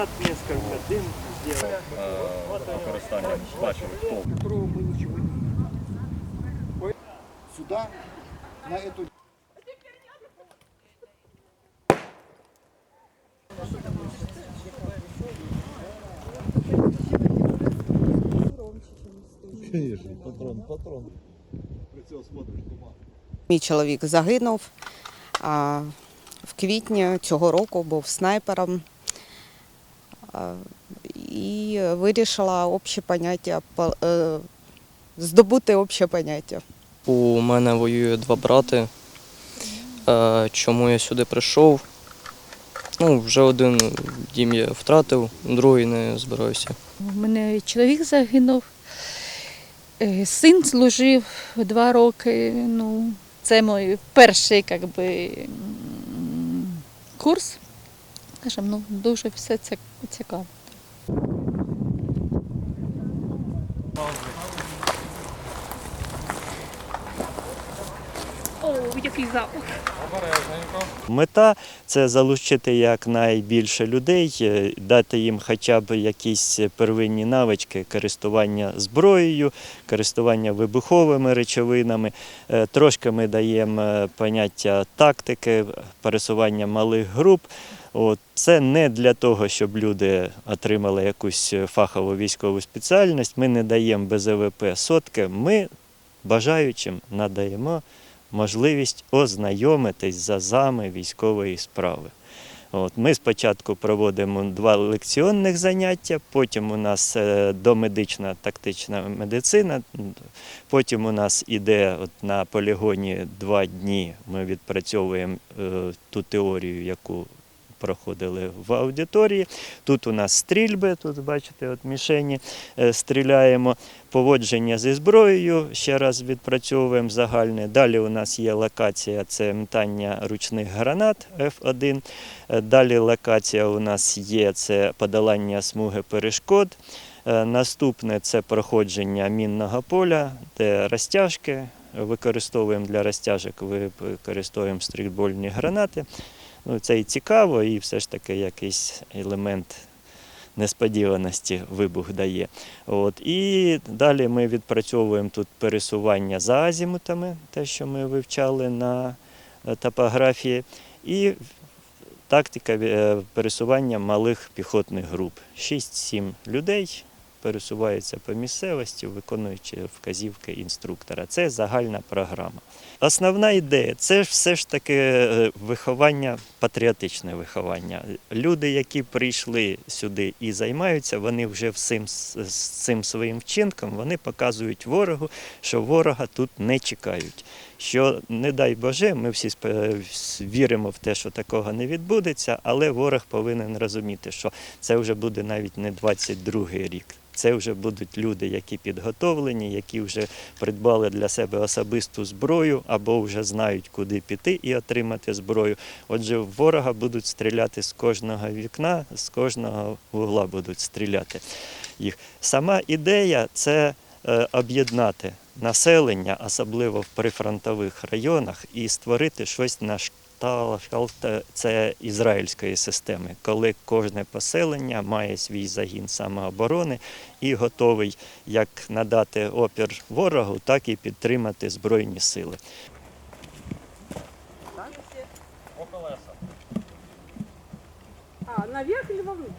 гранат несколько, дым сделал. е, використання бачили хто. которого мы ничего не видим. Ой, Сюда, на эту Мій чоловік загинув а, в квітні цього року, був снайпером. І вирішила общі поняття, здобути общі поняття. У мене воює два брати. Е, Чому я сюди прийшов? Ну, вже один дім я втратив, другий не збираюся. У мене чоловік загинув, е, син служив два роки. Ну, це мій перший как би, курс. Скажімо, ну, дуже все це цікаво. Який запах. Мета це залучити якнайбільше людей, е, дати їм хоча б якісь первинні навички користування зброєю, користування вибуховими речовинами. Е, Трошки ми даємо е, поняття тактики, пересування малих груп. От. Це не для того, щоб люди отримали якусь фахову військову спеціальність. Ми не даємо БЗВП сотки. Ми бажаючим надаємо можливість ознайомитись з азами військової справи. От, ми спочатку проводимо два лекціонних заняття, потім у нас е, домедична тактична медицина, потім у нас іде от на полігоні два дні. Ми відпрацьовуємо е, ту теорію, яку проходили в аудиторії. Тут у нас стрільби, тут бачите, от мішені е, стріляємо поводження зі зброєю, ще раз відпрацьовуємо загальне. Далі у нас є локація це метання ручних гранат F1. Е, Далі локація у нас є це подолання смуги перешкод. Е, Наступне це проходження мінного поля, де розтяжки. Використовуємо для розтяжок, використовуємо стрільбольні гранати. Ну, це і цікаво, і все ж таки якийсь елемент несподіваності вибух дає. От. І далі ми відпрацьовуємо тут пересування за азімутами, те, що ми вивчали на е, топографії, і тактика е, пересування малих піхотних груп. 6-7 людей пересуваються по місцевості, виконуючи вказівки інструктора. Це загальна програма. Основна ідея це все ж таки е, виховання, патріотичне виховання. Люди, які прийшли сюди і займаються, вони вже всім з цим своїм вчинком вони показують ворогу, що ворога тут не чекають. Що, не дай Боже, ми всі спе- віримо в те, що такого не відбудеться, але ворог повинен розуміти, що це вже буде навіть не 22-й рік. Це вже будуть люди, які підготовлені, які вже придбали для себе особисту зброю або вже знають, куди піти і отримати зброю. Отже, в ворога будуть стріляти з кожного вікна, з кожного вугла будуть стріляти їх. Сама ідея це е, об'єднати населення, особливо в прифронтових районах, і створити щось на кшталт е, це ізраїльської системи, коли кожне поселення має свій загін самооборони і готовий як надати опір ворогу, так і підтримати збройні сили. А, наверх или вовнутрь?